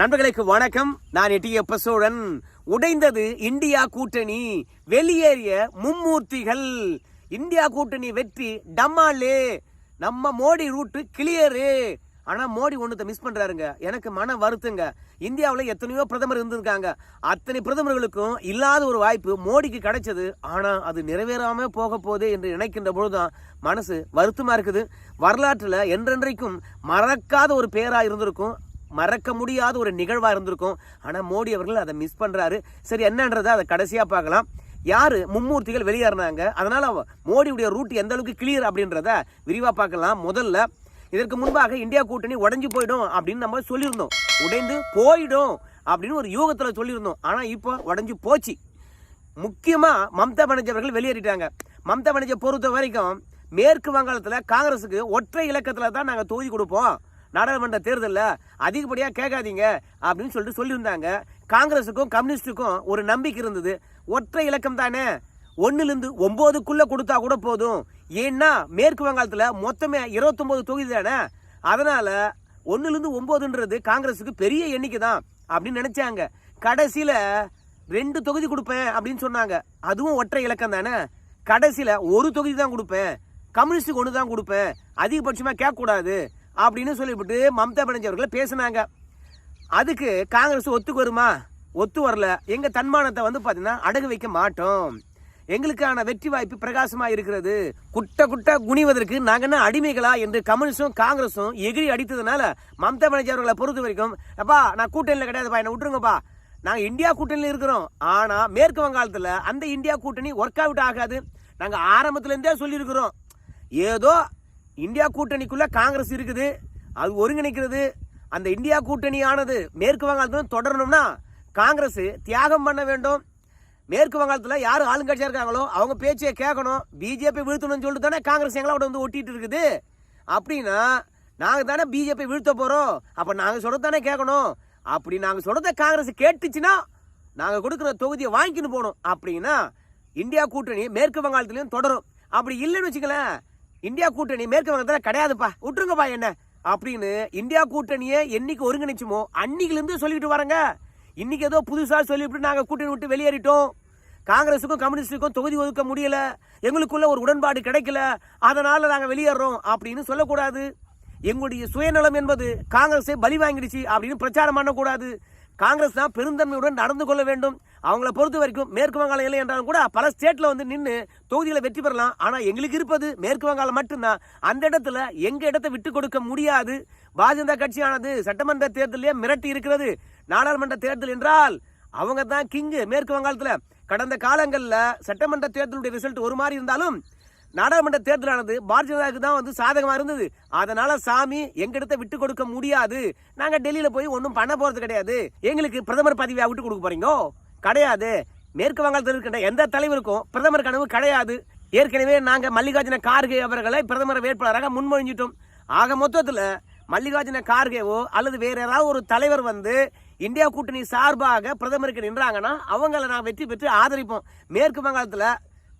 நண்பர்களுக்கு வணக்கம். நான் எட்டியப்ப சோழன் உடைந்தது இந்தியா கூட்டணி. வெளியேறிய மும்மூர்த்திகள். இந்தியா கூட்டணி வெற்றி டம்மாலே நம்ம மோடி ரூட்டு கிளியரு. ஆனால் மோடி ஒன்றத்தை மிஸ் பண்ணுறாருங்க எனக்கு மன வருத்துங்க. இந்தியாவில் எத்தனையோ பிரதமர் இருந்திருக்காங்க. அத்தனை பிரதமர்களுக்கும் இல்லாத ஒரு வாய்ப்பு மோடிக்கு கிடைச்சது. ஆனால் அது நிறைவேறாமல் போக போதே என்று நினைக்கின்ற பொழுதுதான் மனசு வருத்தமாக இருக்குது. வரலாற்றில் என்றென்றைக்கும் மறக்காத ஒரு பேராக இருந்திருக்கும். மறக்க முடியாத ஒரு நிகழ்வாக இருந்திருக்கும். ஆனால் மோடி அவர்கள் அதை மிஸ் பண்ணுறாரு சரி என்னன்றதை அதை கடைசியாக பார்க்கலாம். யார்? மும்மூர்த்திகள் வெளியேறினாங்க. அதனால் மோடியுடைய ரூட் எந்த அளவுக்கு கிளியர் அப்படின்றத விரிவாக பார்க்கலாம். முதல்ல இதற்கு முன்பாக இந்தியா கூட்டணி உடஞ்சி போயிடும் அப்படின்னு நம்ம சொல்லியிருந்தோம். உடைந்து போயிடும் அப்படின்னு ஒரு யூகத்தில் சொல்லியிருந்தோம். ஆனால் இப்போ உடஞ்சி போச்சு. முக்கியமாக மம்தா பானர்ஜி அவர்கள் வெளியேறிட்டாங்க. மம்தா பானர்ஜியை பொறுத்த வரைக்கும் மேற்கு வங்காளத்தில் காங்கிரஸுக்கு ஒற்றை இலக்கத்தில் தான் நாங்கள் தொகுதி கொடுப்போம். நாடாளுமன்ற தேர்தலில் அதிகப்படியாக கேட்காதீங்க அப்படின்னு சொல்லிட்டு சொல்லியிருந்தாங்க. காங்கிரஸுக்கும் கம்யூனிஸ்டுக்கும் ஒரு நம்பிக்கை இருந்தது. ஒற்றை இலக்கம் தானே. ஒன்றுலேருந்து ஒம்போதுக்குள்ளே கொடுத்தா கூட போதும். ஏன்னா மேற்கு வங்காளத்தில் மொத்தமே இருபத்தொம்போது தொகுதி தானே. அதனால் ஒன்றுலேருந்து ஒம்போதுன்றது காங்கிரஸுக்கு பெரிய எண்ணிக்கை தான் அப்படின்னு நினச்சாங்க. கடைசியில் ரெண்டு தொகுதி கொடுப்பேன் அப்படின்னு சொன்னாங்க. அதுவும் ஒற்றை இலக்கம் தானே. கடைசியில் ஒரு தொகுதி தான் கொடுப்பேன். கம்யூனிஸ்டுக்கு ஒன்று தான் கொடுப்பேன். அதிகபட்சமாக கேட்கக்கூடாது. அப்படின்னு சொல்லிவிட்டு மம்தா பானர்ஜி அவர்களை பேசினாங்க. அதுக்கு காங்கிரஸ் ஒத்துக்கு வருமா? ஒத்து வரல. எங்கள் தன்மானத்தை வந்து பார்த்தீங்கன்னா அடகு வைக்க மாட்டோம். எங்களுக்கான வெற்றி வாய்ப்பு பிரகாசமாக இருக்கிறது. குட்ட குட்ட குனிவதற்கு நாங்கள் என்ன அடிமைகளா என்று கம்யூனிஸ்டும் காங்கிரஸும் எகிரி அடித்ததுனால மம்தா பானர்ஜி அவர்களை பொறுத்த வரைக்கும் அப்பா நான் கூட்டணியில் கிடையாதுப்பா என்னை விட்டுருங்கப்பா. நாங்கள் இந்தியா கூட்டணியில் இருக்கிறோம். ஆனால் மேற்கு வங்காளத்தில் அந்த இந்தியா கூட்டணி ஒர்க் அவுட் ஆகாது. நாங்கள் ஆரம்பத்துலேருந்தே சொல்லியிருக்கிறோம். ஏதோ இந்தியா கூட்டணிக்குள்ளே காங்கிரஸ் இருக்குது. அது ஒருங்கிணைக்கிறது. அந்த இந்தியா கூட்டணியானது மேற்கு வங்காளத்தில் தொடரணும்னா காங்கிரஸ் தியாகம் பண்ண வேண்டும். மேற்கு வங்காளத்தில் யார் ஆளுங்கட்சியாக இருக்காங்களோ அவங்க பேச்சையை கேட்கணும். பிஜேபி வீழ்த்தணும்னு சொல்லிட்டு தானே காங்கிரஸ் எங்களோட வந்து ஒட்டிகிட்டு இருக்குது. அப்படின்னா நாங்கள் தானே பிஜேபி வீழ்த்த போகிறோம் அப்போ நாங்கள் சொல்கிறது தானே கேட்கணும். அப்படி நாங்கள் சொல்கிறத காங்கிரஸ் கேட்டுச்சுன்னா நாங்கள் கொடுக்குற தொகுதியை வாங்கிக்கின்னு போகணும். அப்படின்னா இந்தியா கூட்டணி மேற்கு வங்காளத்துலேயும் தொடரும். அப்படி இல்லைன்னு வச்சுக்கலேன் இந்தியா கூட்டணி மேற்கு வங்கத்தில் கிடையாதுப்பா. விட்டுருங்கப்பா என்ன. அப்படின்னு இந்தியா கூட்டணியை என்னைக்கு ஒருங்கிணைச்சுமோ அன்னைக்குலேருந்து சொல்லிட்டு வரங்க. இன்னைக்கு ஏதோ புதுசாக சொல்லிவிட்டு நாங்கள் கூட்டணி விட்டு வெளியேறிட்டோம். காங்கிரஸுக்கும் கம்யூனிஸ்டுக்கும் தொகுதி ஒதுக்க முடியல. எங்களுக்குள்ள ஒரு உடன்பாடு கிடைக்கல. அதனால் நாங்கள் வெளியேறோம் அப்படின்னு சொல்லக்கூடாது. எங்களுடைய சுயநலம் என்பது காங்கிரஸை பலி வாங்கிடுச்சு அப்படின்னு பிரச்சாரம் பண்ணக்கூடாது. காங்கிரஸ் தான் பெருந்தன்மையுடன் நடந்து கொள்ள வேண்டும். அவங்கள பொறுத்த வரைக்கும் மேற்கு வங்காளம் இல்லை என்றாலும் கூட பல ஸ்டேட்டில் வந்து நின்று தொகுதிகளை வெற்றி பெறலாம். ஆனால் எங்களுக்கு இருப்பது மேற்கு வங்காளம் மட்டும்தான். அந்த இடத்துல எங்கள் இடத்தை விட்டு கொடுக்க முடியாது. பாஜக கட்சியானது சட்டமன்ற தேர்தலே மிரட்டி இருக்கிறது. நாடாளுமன்ற தேர்தல் என்றால் அவங்க தான் கிங்கு மேற்கு வங்காளத்தில். கடந்த காலங்களில் சட்டமன்ற தேர்தலுடைய ரிசல்ட் ஒரு மாதிரி இருந்தாலும் நாடாளுமன்ற தேர்தலானது பாரதிய ஜனதாவுக்கு தான் வந்து சாதகமாக இருந்தது. அதனால சாமி எங்க இடத்த விட்டு கொடுக்க முடியாது. நாங்கள் டெல்லியில் போய் ஒன்றும் பண்ண போகிறது கிடையாது. எங்களுக்கு பிரதமர் பதவியாக விட்டு கொடுக்க போறீங்க? கிடையாது. மேற்கு வங்காளத்தில் இருக்கின்ற எந்த தலைவருக்கும் பிரதமர் கனவு கிடையாது. ஏற்கனவே நாங்கள் மல்லிகார்ஜுன கார்கே அவர்களை பிரதமர் வேட்பாளராக முன்மொழிஞ்சிட்டோம். ஆக மொத்தத்தில் மல்லிகார்ஜுன கார்கேவோ அல்லது வேறு ஏதாவது ஒரு தலைவர் வந்து இந்தியா கூட்டணி சார்பாக பிரதமருக்கு நின்றாங்கன்னா அவங்கள நான் வெற்றி பெற்று ஆதரிப்போம். மேற்கு வங்காளத்தில்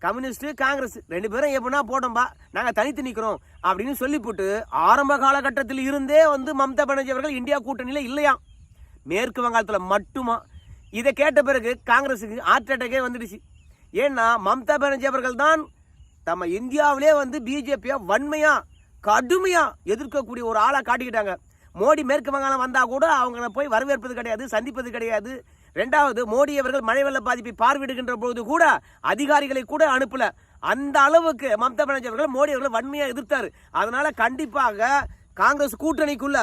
கம்யூனிஸ்ட்டு காங்கிரஸ் ரெண்டு பேரும் எப்படின்னா போட்டோம்பா நாங்கள் தனித்து நிற்கிறோம் அப்படின்னு சொல்லி போட்டு ஆரம்ப காலகட்டத்தில் இருந்தே வந்து மம்தா பானர்ஜி அவர்கள் இந்தியா கூட்டணியில் இல்லையா மேற்கு வங்காளத்தில் மட்டுமா இதை கேட்ட பிறகு காங்கிரஸுக்கு ஹார்ட் அட்டாக்கே வந்துடுச்சு. ஏன்னா மம்தா பானர்ஜி அவர்கள் தான் நம்ம இந்தியாவிலே வந்து பிஜேபியை வன்மையாக கடுமையாக எதிர்க்கக்கூடிய ஒரு ஆளாக காட்டிக்கிட்டாங்க. மோடி மேற்கு வங்காளம் வந்தால் கூட அவங்கள போய் வரவேற்பது கிடையாது சந்திப்பது கிடையாது. ரெண்டாவது மோடி அவர்கள் மழை வெள்ள பாதிப்பை பார்வையிடுகின்ற பொழுது கூட அதிகாரிகளை கூட அனுப்பல. அந்த அளவுக்கு மம்தா பானர்ஜி அவர்கள் மோடி அவர்கள் வன்மையாக எதிர்த்தார். அதனால கண்டிப்பாக காங்கிரஸ் கூட்டணிக்குள்ள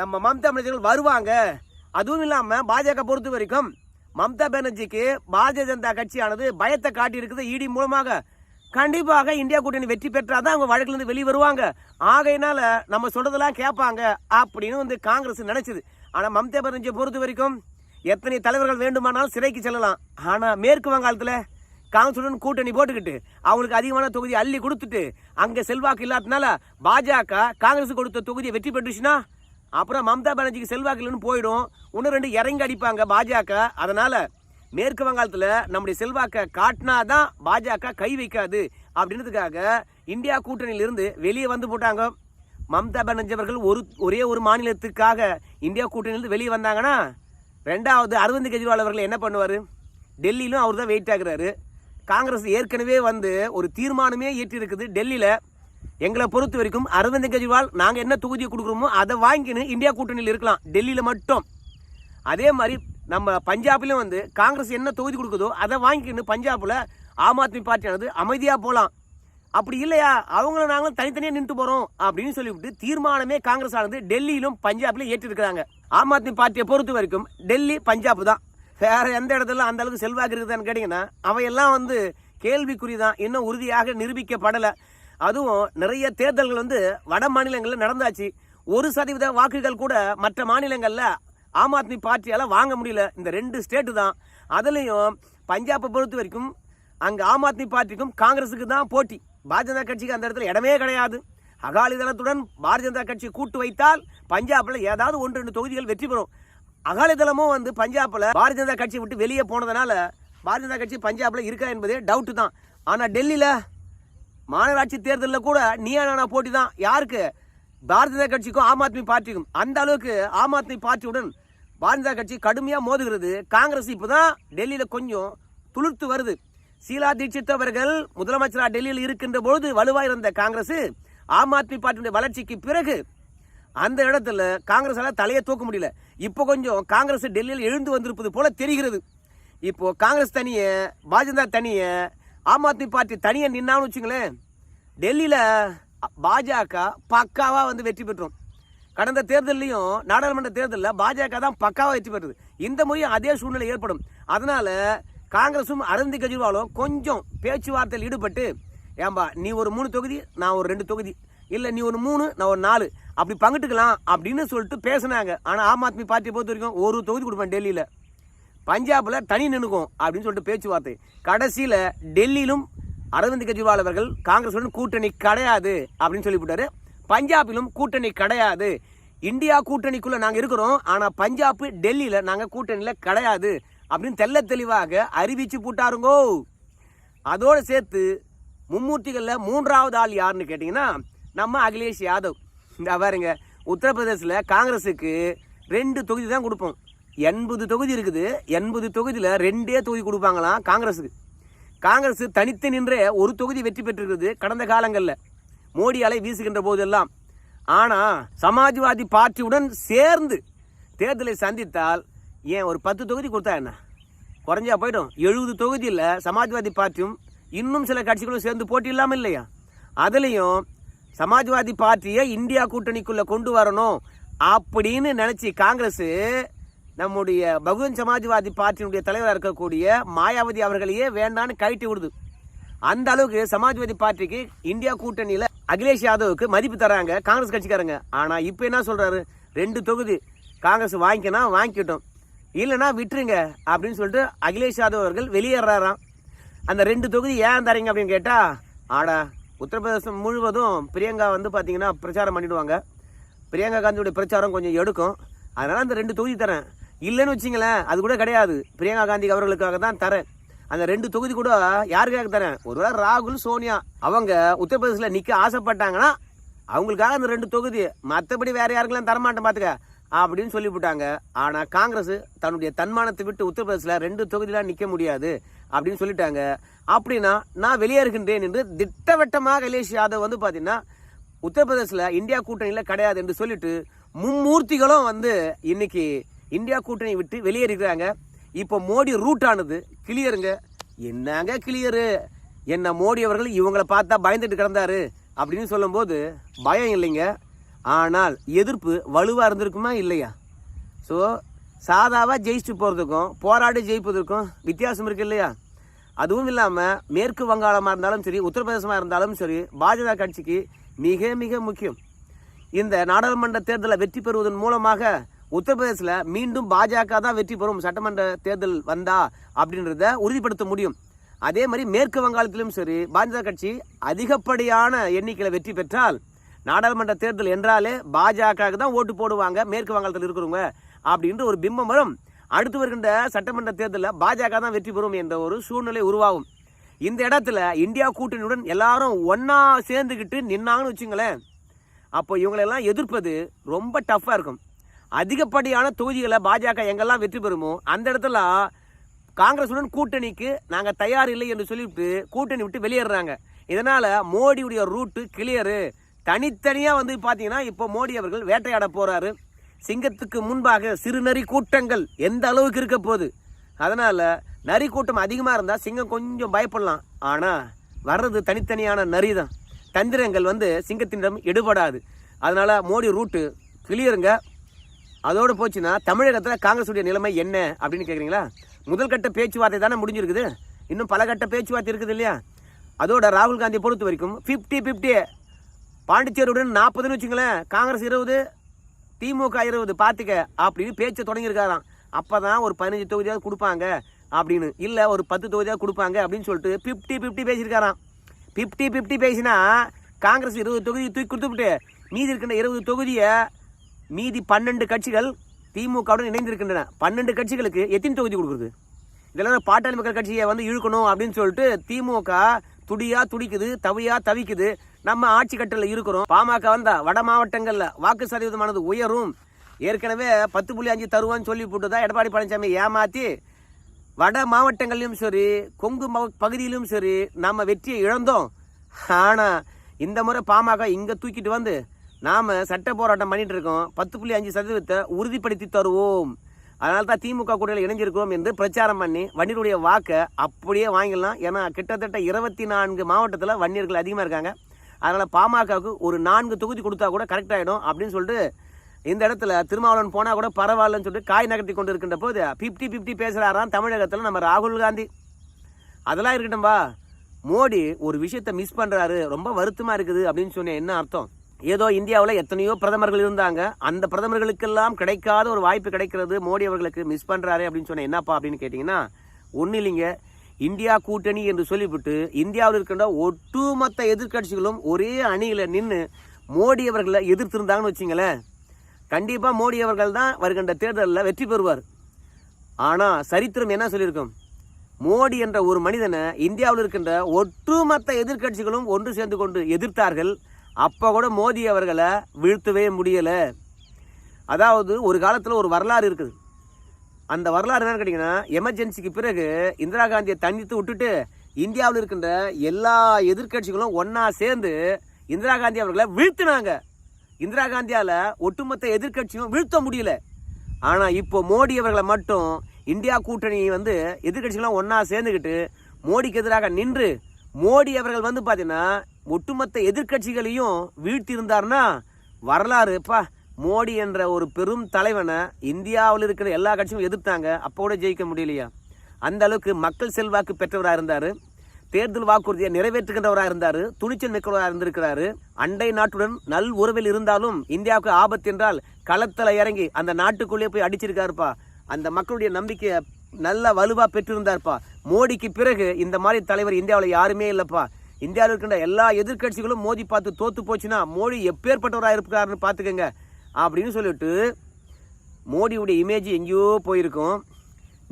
நம்ம மம்தா பானர்ஜி வருவாங்க. அதுவும் இல்லாமல் பாஜக பொறுத்த வரைக்கும் மம்தா பானர்ஜிக்கு பாரதிய ஜனதா கட்சியானது பயத்தை காட்டியிருக்குது. இடி மூலமாக கண்டிப்பாக இந்தியா கூட்டணி வெற்றி பெற்றால் தான் அவங்க வழக்கிலிருந்து வெளியே வருவாங்க. ஆகையினால நம்ம சொல்றதெல்லாம் கேட்பாங்க அப்படின்னு வந்து காங்கிரஸ் நினைச்சது. ஆனால் மம்தா பானர்ஜியை பொறுத்த வரைக்கும் எத்தனை தலைவர்கள் வேண்டுமானாலும் சிறைக்கு செல்லலாம். ஆனால் மேற்கு வங்காளத்தில் காங்கிரசுடன் கூட்டணி போட்டுக்கிட்டு அவங்களுக்கு அதிகமான தொகுதி அள்ளி கொடுத்துட்டு அங்கே செல்வாக்கு இல்லாதனால பாஜக காங்கிரஸ் கொடுத்த தொகுதியை வெற்றி பெற்றுச்சுன்னா அப்புறம் மம்தா பானர்ஜிக்கு செல்வாக்கு போயிடும். இன்னும் ரெண்டு இறங்கி அடிப்பாங்க பாஜக. அதனால் மேற்கு வங்காளத்தில் நம்முடைய செல்வாக்கை காட்டினா தான் பாஜக கை வைக்காது. அப்படின்றதுக்காக இந்தியா கூட்டணியிலிருந்து வெளியே வந்து போட்டாங்க. மம்தா பானர்ஜி அவர்கள் ஒரு ஒரே ஒரு மாநிலத்துக்காக இந்தியா கூட்டணியிலிருந்து வெளியே வந்தாங்கன்னா ரெண்டாவது அரவிந்த் கெஜ்ரிவால் அவர்கள் என்ன பண்ணுவார்? டெல்லியிலும் அவர் தான் வெயிட் ஆகுறாரு. காங்கிரஸ் ஏற்கனவே வந்து ஒரு தீர்மானமே ஏற்றிருக்குது. டெல்லியில் எங்களை பொறுத்த வரைக்கும் அரவிந்த் கெஜ்ரிவால் நாங்கள் என்ன தொகுதியை கொடுக்குறோமோ அதை வாங்கின்னு இந்தியா கூட்டணியில் இருக்கலாம். டெல்லியில் மட்டும். அதே மாதிரி நம்ம பஞ்சாப்லேயும் வந்து காங்கிரஸ் என்ன தொகுதி கொடுக்குதோ அதை வாங்கிக்கின்னு பஞ்சாபில் ஆம் ஆத்மி பார்ட்டியானது அமைதியாக போகலாம் அப்படி இல்லையா? அவங்கள நாங்களும் தனித்தனியாக நின்று போகிறோம் அப்படின்னு சொல்லிவிட்டு தீர்மானமே காங்கிரஸ் ஆனது டெல்லியிலும் பஞ்சாப்லையும் ஏற்றிருக்கிறாங்க. ஆம் ஆத்மி பார்ட்டியை பொறுத்த வரைக்கும் டெல்லி பஞ்சாப் தான். வேறு எந்த இடத்துல அந்த அளவுக்கு செல்வாக்கு இருக்குதான்னு கேட்டிங்கன்னா அவையெல்லாம் வந்து கேள்விக்குறி தான் இன்னும் உறுதியாக நிரூபிக்கப்படலை. அதுவும் நிறைய தேர்தல்கள் வந்து வட மாநிலங்களில் நடந்தாச்சு. ஒரு சதவீத வாக்குகள் கூட மற்ற மாநிலங்களில் ஆம் ஆத்மி பார்ட்டியால் வாங்க முடியல. இந்த ரெண்டு ஸ்டேட்டு தான். அதுலேயும் பஞ்சாபை பொறுத்த வரைக்கும் அங்கே ஆம் ஆத்மி பார்ட்டிக்கும் காங்கிரஸுக்கு தான் போட்டி. பாரதிய ஜனதா கட்சிக்கு அந்த இடத்துல இடமே கிடையாது. அகாலிதளத்துடன் பாரதிய ஜனதா கட்சி கூட்டு வைத்தால் பஞ்சாபில் ஏதாவது ஒன்று ரெண்டு தொகுதிகள் வெற்றி பெறும். அகாலிதளமும் வந்து பஞ்சாபில் பாரதிய ஜனதா கட்சி விட்டு வெளியே போனதுனால பாரதிய ஜனதா கட்சி பஞ்சாபில் இருக்கா என்பதே டவுட்டு தான். ஆனால் டெல்லியில் மாநகராட்சி தேர்தலில் கூட நீயா நானா போட்டி தான் யாருக்கு? பாரதிய ஜனதா கட்சிக்கும் ஆம் ஆத்மி பார்ட்டிக்கும். அந்த அளவுக்கு ஆம் ஆத்மி பார்ட்டியுடன் பாரதிய ஜனதா கட்சி கடுமையாக மோதுகிறது. காங்கிரஸ் இப்போ தான் டெல்லியில் கொஞ்சம் துளிர்த்து வருது. சீலா தீட்சித் அவர்கள் முதலமைச்சராக டெல்லியில் இருக்கின்ற பொழுது வலுவாக இருந்த காங்கிரஸ் ஆம் ஆத்மி பார்ட்டியுடைய வளர்ச்சிக்கு பிறகு அந்த இடத்துல காங்கிரஸால் தலையை தூக்க முடியல. இப்போ கொஞ்சம் காங்கிரஸ் டெல்லியில் எழுந்து வந்திருப்பது போல தெரிகிறது. இப்போது காங்கிரஸ் தனியை பாஜக தனியை ஆம் ஆத்மி பார்ட்டி தனியாக நின்னான்னு வச்சுங்களேன் டெல்லியில் பாஜக பக்காவாக வந்து வெற்றி பெற்றோம். கடந்த தேர்தலையும் நாடாளுமன்ற தேர்தலில் பாஜக தான் பக்காவாக வெற்றி பெற்றது. இந்த முறையும் அதே சூழ்நிலை ஏற்படும். அதனால் காங்கிரஸும் அரவிந்த் கெஜ்ரிவாலும் கொஞ்சம் பேச்சுவார்த்தையில் ஈடுபட்டு ஏம்பா நீ ஒரு மூணு தொகுதி நான் ஒரு ரெண்டு தொகுதி இல்லை நீ ஒரு மூணு நான் ஒரு நாலு அப்படி பங்கிட்டுக்கலாம் அப்படின்னு சொல்லிட்டு பேசினாங்க. ஆனால் ஆம் ஆத்மி பார்ட்டியை பொறுத்த வரைக்கும் ஒரு தொகுதி கொடுப்பேன் டெல்லியில். பஞ்சாபில் தனி நின்னுக்கும் அப்படின்னு சொல்லிட்டு பேச்சுவார்த்தை. கடைசியில் டெல்லியிலும் அரவிந்த் கெஜ்ரிவால் அவர்கள் காங்கிரஸுடன் கூட்டணி கிடையாது அப்படின்னு சொல்லிவிட்டாரு. பஞ்சாபிலும் கூட்டணி கிடையாது. இந்தியா கூட்டணிக்குள்ளே நாங்கள் இருக்கிறோம். ஆனால் பஞ்சாப் டெல்லியில் நாங்கள் கூட்டணியில் கிடையாது அப்படின்னு தெல்ல தெளிவாக அறிவிச்சு போட்டாருங்கோ. அதோடு சேர்த்து மும்மூர்த்திகளில் மூன்றாவது ஆள் யாருன்னு கேட்டிங்கன்னா நம்ம அகிலேஷ் யாதவ். இந்த பாருங்க உத்தரப்பிரதேசில் காங்கிரஸுக்கு ரெண்டு தொகுதி தான் கொடுப்போம். எண்பது தொகுதி இருக்குது. எண்பது தொகுதியில் ரெண்டே தொகுதி கொடுப்பாங்களாம் காங்கிரஸுக்கு. காங்கிரஸ் தனித்து நின்றே ஒரு தொகுதி வெற்றி பெற்றிருக்குது கடந்த காலங்களில். மோடி அலை வீசுகின்ற போதெல்லாம். ஆனால் சமாஜ்வாதி பார்ட்டியுடன் சேர்ந்து தேர்தலை சந்தித்தால் ஏன் ஒரு பத்து தொகுதி கொடுத்தா என்ன? குறைஞ்சா போயிடும். எழுபது தொகுதியில் சமாஜ்வாதி பார்ட்டியும் இன்னும் சில கட்சிகளும் சேர்ந்து போட்டி இல்லாமல் இல்லையா? அதுலேயும் சமாஜ்வாதி பார்ட்டியை இந்தியா கூட்டணிக்குள்ளே கொண்டு வரணும் அப்படின்னு நினச்சி காங்கிரஸ் நம்முடைய பகுஜன் சமாஜ்வாதி பார்ட்டியினுடைய தலைவராக இருக்கக்கூடிய மாயாவதி அவர்களையே வேண்டான்னு கழட்டி விடுது. அந்த அளவுக்கு சமாஜ்வாதி பார்ட்டிக்கு இந்தியா கூட்டணியில் அகிலேஷ் யாதவுக்கு மதிப்பு தராங்க காங்கிரஸ் கட்சிக்காரங்க. ஆனால் இப்போ என்ன சொல்கிறாரு ரெண்டு தொகுதி. காங்கிரஸ் வாங்கிக்கணும் வாங்கிக்கிட்டோம். இல்லைன்னா விட்டுருங்க அப்படின்னு சொல்லிட்டு அகிலேஷ் யாதவ் அவர்கள் வெளியேறாராம். அந்த ரெண்டு தொகுதி ஏன் தரீங்க அப்படின்னு கேட்டால் ஆடா உத்தரப்பிரதேசம் முழுவதும் பிரியங்கா வந்து பார்த்தீங்கன்னா பிரச்சாரம் பண்ணிடுவாங்க. பிரியங்கா காந்தியுடைய பிரச்சாரம் கொஞ்சம் எடுக்கும். அதனால் அந்த ரெண்டு தொகுதி தரேன். இல்லைன்னு வச்சிங்களேன் அது கூட கிடையாது. பிரியங்கா காந்தி அவர்களுக்காக தான் தரேன். அந்த ரெண்டு தொகுதி கூட யாருக்காக தரேன்? ஒருவேளை ராகுல் சோனியா. அவங்க உத்தரப்பிரதேசில் நிற்க ஆசைப்பட்டாங்கன்னா அவங்களுக்காக அந்த ரெண்டு தொகுதி. மற்றபடி வேறு யாருக்கெல்லாம் தரமாட்டேன் பார்த்துக்க அப்படின்னு சொல்லிவிட்டாங்க ஆனால் காங்கிரஸ் தன்னுடைய தன்மானத்தை விட்டு உத்தரப்பிரதேசில் ரெண்டு தொகுதியெலாம் நிற்க முடியாது அப்படின்னு சொல்லிட்டாங்க. அப்படின்னா நான் வெளியே இருக்கின்றேன் என்று திட்டவட்டமாக அகிலேஷ் யாதவ் வந்து பார்த்தீங்கன்னா உத்தரப்பிரதேசில் இந்தியா கூட்டணியில் கிடையாது என்று சொல்லிட்டு மும்மூர்த்திகளும் வந்து இன்னைக்கு இந்தியா கூட்டணி விட்டு வெளியேறிக்கிறாங்க. இப்போ மோடி ரூட் ஆனது. கிளியருங்க. என்னங்க கிளியரு? என்ன மோடி அவர்கள் இவங்களை பார்த்தா பயந்துட்டு கிடந்தாரு அப்படின்னு சொல்லும்போது பயம் இல்லைங்க. ஆனால் எதிர்ப்பு வலுவாக இருந்திருக்குமா இல்லையா? ஸோ சாதாவாக ஜெயிச்சுட்டு போகிறதுக்கும் போராடி ஜெயிப்பதற்கும் வித்தியாசம் இருக்கு இல்லையா? அதுவும் இல்லாமல் மேற்கு வங்காளமாக இருந்தாலும் சரி உத்தரப்பிரதேசமாக இருந்தாலும் சரி பாஜக கட்சிக்கு மிக மிக முக்கியம். இந்த நாடாளுமன்ற தேர்தலை வெற்றி பெறுவதன் மூலமாக உத்தரப்பிரதேசில் மீண்டும் பாஜக தான் வெற்றி பெறும் சட்டமன்ற தேர்தல் வந்தா அப்படின்றத உறுதிப்படுத்த முடியும். அதே மாதிரி மேற்கு வங்காளத்திலும் சரி பாஜக கட்சி அதிகப்படியான எண்ணிக்கையில் வெற்றி பெற்றால் நாடாளுமன்ற தேர்தல் என்றாலே பாஜகவுக்கு தான் ஓட்டு போடுவாங்க மேற்கு வங்காளத்தில் இருக்கிறவங்க அப்படின்ற ஒரு பிம்பம் வரும். அடுத்து வருகின்ற சட்டமன்ற தேர்தலில் பாஜக தான் வெற்றி பெறும் என்ற ஒரு சூழ்நிலை உருவாகும். இந்த இடத்துல இந்தியா கூட்டணியுடன் எல்லாரும் ஒன்றா சேர்ந்துக்கிட்டு நின்னாங்கன்னு வச்சுங்களேன் அப்போ இவங்களெல்லாம் எதிர்ப்பது ரொம்ப டஃப்பாக இருக்கும். அதிகப்படியான தொகுதிகளை பாஜக எங்கெல்லாம் வெற்றி பெறுமோ அந்த இடத்துல காங்கிரசுடன் கூட்டணிக்கு நாங்கள் தயார் இல்லை என்று சொல்லிவிட்டு கூட்டணி விட்டு வெளியேறாங்க இதனால் மோடியுடைய ரூட்டு கிளியரு. தனித்தனியாக வந்து பார்த்தீங்கன்னா இப்போ மோடி அவர்கள் வேட்டையாட போகிறாரு சிங்கத்துக்கு முன்பாக சிறு நரி கூட்டங்கள் எந்த அளவுக்கு இருக்க போகுது? அதனால் நரி கூட்டம் அதிகமாக இருந்தால் சிங்கம் கொஞ்சம் பயப்படலாம். ஆனால் வர்றது தனித்தனியான நரி தான். தந்திரங்கள் வந்து சிங்கத்தினிடம் எடுபடாது. அதனால் மோடி ரூட்டு கிளியருங்க. அதோடு போச்சுன்னா தமிழகத்தில் காங்கிரஸுடைய நிலைமை என்ன அப்படின்னு கேட்குறீங்களா முதல் கட்ட பேச்சுவார்த்தை தானே முடிஞ்சிருக்குது. இன்னும் பல கட்ட பேச்சுவார்த்தை இருக்குது இல்லையா? அதோட ராகுல் காந்தியை பொறுத்த வரைக்கும் ஃபிஃப்டி ஃபிஃப்டி பாண்டிச்சேரியுடன் நாற்பதுன்னு வச்சுங்களேன் காங்கிரஸ் இருபது திமுக இருபது பார்த்துக்க அப்படின்னு பேச்சை தொடங்கியிருக்காராம். அப்போ தான் ஒரு பதினஞ்சு தொகுதியாவது கொடுப்பாங்க அப்படின்னு. இல்லை ஒரு பத்து தொகுதியாக கொடுப்பாங்க அப்படின்னு சொல்லிட்டு ஃபிஃப்டி ஃபிஃப்டி பேசியிருக்காராம். ஃபிஃப்டி ஃபிஃப்டி பேசினா காங்கிரஸ் இருபது தொகுதி தூக்கி கொடுத்துவிட்டு மீதி இருக்கின்ற இருபது தொகுதியை மீதி பன்னெண்டு கட்சிகள் திமுகவுடன் இணைந்திருக்கின்றன. பன்னெண்டு கட்சிகளுக்கு எத்தனை தொகுதி கொடுக்குறது? இதெல்லாம் பாட்டாளி மக்கள் கட்சியை வந்து இழுக்கணும் அப்படின்னு சொல்லிட்டு திமுக துடியா துடிக்குது தவியா தவிக்குது. நம்ம ஆட்சி கட்டத்தில் இருக்கிறோம். பாமக வந்தா வட மாவட்டங்களில் வாக்கு சதவீதமானது உயரும். ஏற்கனவே பத்து புள்ளி அஞ்சு தருவான்னு சொல்லி போட்டு தான் எடப்பாடி பழனிசாமி ஏமாற்றி வட மாவட்டங்களிலும் சரி கொங்கு ம பகுதியிலும் சரி நம்ம வெற்றியை இழந்தோம். ஆனால் இந்த முறை பாமக இங்கே தூக்கிட்டு வந்து நாம் சட்ட போராட்டம் பண்ணிட்டு இருக்கோம். பத்து புள்ளி அஞ்சு சதவீதத்தை உறுதிப்படுத்தி தருவோம். அதனால தான் திமுக கூட்டணியில் இணைஞ்சிருக்கிறோம் என்று பிரச்சாரம் பண்ணி வன்னியருடைய வாக்கை அப்படியே வாங்கிடலாம். ஏன்னா கிட்டத்தட்ட இருபத்தி நான்கு மாவட்டத்தில் வன்னியர்கள் அதிகமாக இருக்காங்க. அதனால் பாமகவுக்கு ஒரு நான்கு தொகுதி கொடுத்தா கூட கரெக்ட் ஆகிடும் அப்படின்னு சொல்லிட்டு இந்த இடத்துல திருமாவளவன் போனால் கூட பரவாயில்லன்னு சொல்லிட்டு காய் நகர்த்தி கொண்டு இருக்கின்ற போது ஃபிஃப்டி ஃபிஃப்டி பேசுகிறாராம் தமிழகத்தில் நம்ம ராகுல் காந்தி. அதெல்லாம் இருக்கட்டும்பா. மோடி ஒரு விஷயத்தை மிஸ் பண்ணுறாரு ரொம்ப வருத்தமாக இருக்குது அப்படின்னு சொன்னேன். என்ன அர்த்தம்? ஏதோ இந்தியாவில் எத்தனையோ பிரதமர்கள் இருந்தாங்க. அந்த பிரதமர்களுக்கெல்லாம் கிடைக்காத ஒரு வாய்ப்பு கிடைக்கிறது. மோடி அவர்களுக்கு மிஸ் பண்ணுறாரு அப்படின்னு சொன்னால் என்னப்பா அப்படின்னு கேட்டிங்கன்னா ஒன்றும் இல்லைங்க. இந்தியா கூட்டணி என்று சொல்லிவிட்டு இந்தியாவில் இருக்கின்ற ஒட்டுமொத்த எதிர்க்கட்சிகளும் ஒரே அணியில் நின்று மோடி அவர்களை எதிர்த்திருந்தாங்கன்னு வச்சிங்களேன். கண்டிப்பாக மோடி அவர்கள் தான் வருகின்ற தேர்தலில் வெற்றி பெறுவார். ஆனால் சரித்திரம் என்ன சொல்லியிருக்கும்? மோடி என்ற ஒரு மனிதனை இந்தியாவில் இருக்கின்ற ஒட்டுமொத்த எதிர்க்கட்சிகளும் ஒன்று சேர்ந்து கொண்டு எதிர்த்தார்கள். அப்போ கூட மோடி அவர்களை வீழ்த்தவே முடியலை. அதாவது ஒரு காலத்தில் ஒரு வரலாறு இருக்குது. அந்த வரலாறு என்னன்னு கேட்டிங்கன்னா எமர்ஜென்சிக்கு பிறகு இந்திரா காந்தியை தண்டித்து விட்டுட்டு இந்தியாவில் இருக்கின்ற எல்லா எதிர்க்கட்சிகளும் ஒன்றா சேர்ந்து இந்திரா காந்தி அவர்களை வீழ்த்தினாங்க. இந்திரா காந்தியால் ஒட்டுமொத்த எதிர்கட்சியும் வீழ்த்த முடியல. ஆனால் இப்போ மோடி அவர்களை மட்டும் இந்தியா கூட்டணி வந்து எதிர்கட்சிகளும் ஒன்றா சேர்ந்துக்கிட்டு மோடிக்கு எதிராக நின்று மோடி அவர்கள் வந்து பார்த்தீங்கன்னா ஒட்டுமொத்த எதிர்க்கட்சிகளையும் வீழ்த்தி வரலாறு. வரலாறுப்பா மோடி என்ற ஒரு பெரும் தலைவனை இந்தியாவில் இருக்கிற எல்லா கட்சியும் எதிர்த்தாங்க. அப்போ கூட ஜெயிக்க முடியலையா? அந்த அளவுக்கு மக்கள் செல்வாக்கு பெற்றவராக இருந்தார். தேர்தல் வாக்குறுதியை நிறைவேற்றுகின்றவராக இருந்தார். துணிச்சல் மிக்கவராக இருந்திருக்கிறாரு. அண்டை நாட்டுடன் நல் உறவில் இருந்தாலும் இந்தியாவுக்கு ஆபத்து என்றால் களத்தில் இறங்கி அந்த நாட்டுக்குள்ளேயே போய் அடிச்சிருக்காருப்பா. அந்த மக்களுடைய நம்பிக்கையை நல்ல வலுவாக பெற்றிருந்தார்ப்பா. மோடிக்கு பிறகு இந்த மாதிரி தலைவர் இந்தியாவில் யாருமே இல்லைப்பா. இந்தியாவில் இருக்கின்ற எல்லா எதிர்க்கட்சிகளும் மோதி பார்த்து தோத்து போச்சுன்னா மோடி எப்பேற்பட்டவராக இருக்காருன்னு பார்த்துக்கங்க அப்படின்னு சொல்லிட்டு மோடியுடைய இமேஜ் எங்கேயோ போயிருக்கும்.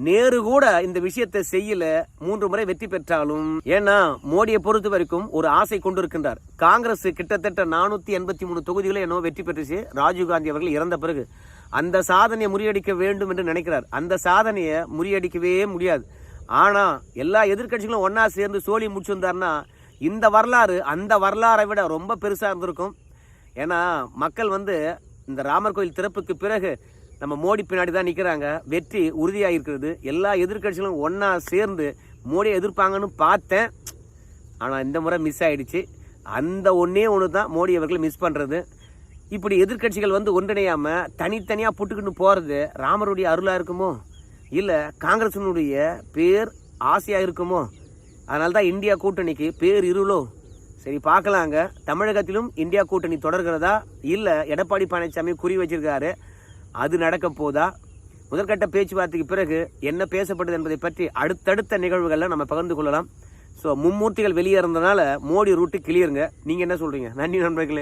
நேரு கூட இந்த விஷயத்தை செய்யல. மூன்று முறை வெற்றி பெற்றாலும். ஏன்னா மோடியை பொறுத்த வரைக்கும் ஒரு ஆசை கொண்டு இருக்கின்றார் காங்கிரஸ் கிட்டத்தட்ட நானூத்தி எண்பத்தி மூணு தொகுதிகளை என்னவோ வெற்றி பெற்றுச்சு. ராஜீவ்காந்தி அவர்கள் இறந்த பிறகு. அந்த சாதனையை முறியடிக்க வேண்டும் என்று நினைக்கிறார். அந்த சாதனையை முறியடிக்கவே முடியாது. ஆனா எல்லா எதிர்க்கட்சிகளும் ஒன்னா சேர்ந்து சோழி முடிச்சிருந்தாருன்னா இந்த வரலாறு அந்த வரலாறை விட ரொம்ப பெருசாக இருந்திருக்கும். ஏன்னா மக்கள் வந்து இந்த ராமர் கோயில் திறப்புக்கு பிறகு நம்ம மோடி பின்னாடி தான் நிற்கிறாங்க வெற்றி உறுதியாக இருக்கிறது. எல்லா எதிர்க்கட்சிகளும் ஒன்றா சேர்ந்து மோடியை எதிர்ப்பாங்கன்னு பார்த்தேன். ஆனால் இந்த முறை மிஸ் ஆகிடுச்சு அந்த ஒன்றே ஒன்று தான் மோடி அவர்கள் மிஸ் பண்ணுறது இப்படி எதிர்க்கட்சிகள் வந்து ஒன்றிணையாமல் தனித்தனியாக புட்டுக்கிட்டு போகிறது ராமருடைய அருளாக இருக்குமோ? இல்லை காங்கிரசினுடைய பேர் ஆசையாக இருக்குமோ? அதனால தான் இந்தியா கூட்டணிக்கு பேர் இருளோ? சரி பார்க்கலாங்க தமிழகத்திலும் இந்தியா கூட்டணி தொடர்கிறதா? இல்லை எடப்பாடி பழனிசாமி குறி வச்சிருக்காரு. அது நடக்க போதா? முதற்கட்ட பேச்சுவார்த்தைக்கு பிறகு என்ன பேசப்பட்டது என்பதை பற்றி அடுத்தடுத்த நிகழ்வுகளில் நம்ம பகிர்ந்து கொள்ளலாம். ஸோ மும்மூர்த்திகள் வெளியே இருந்தனால மோடி ரூட்டு கிளியருங்க. நீங்கள் என்ன சொல்கிறீங்க நன்றி நண்பர்களே.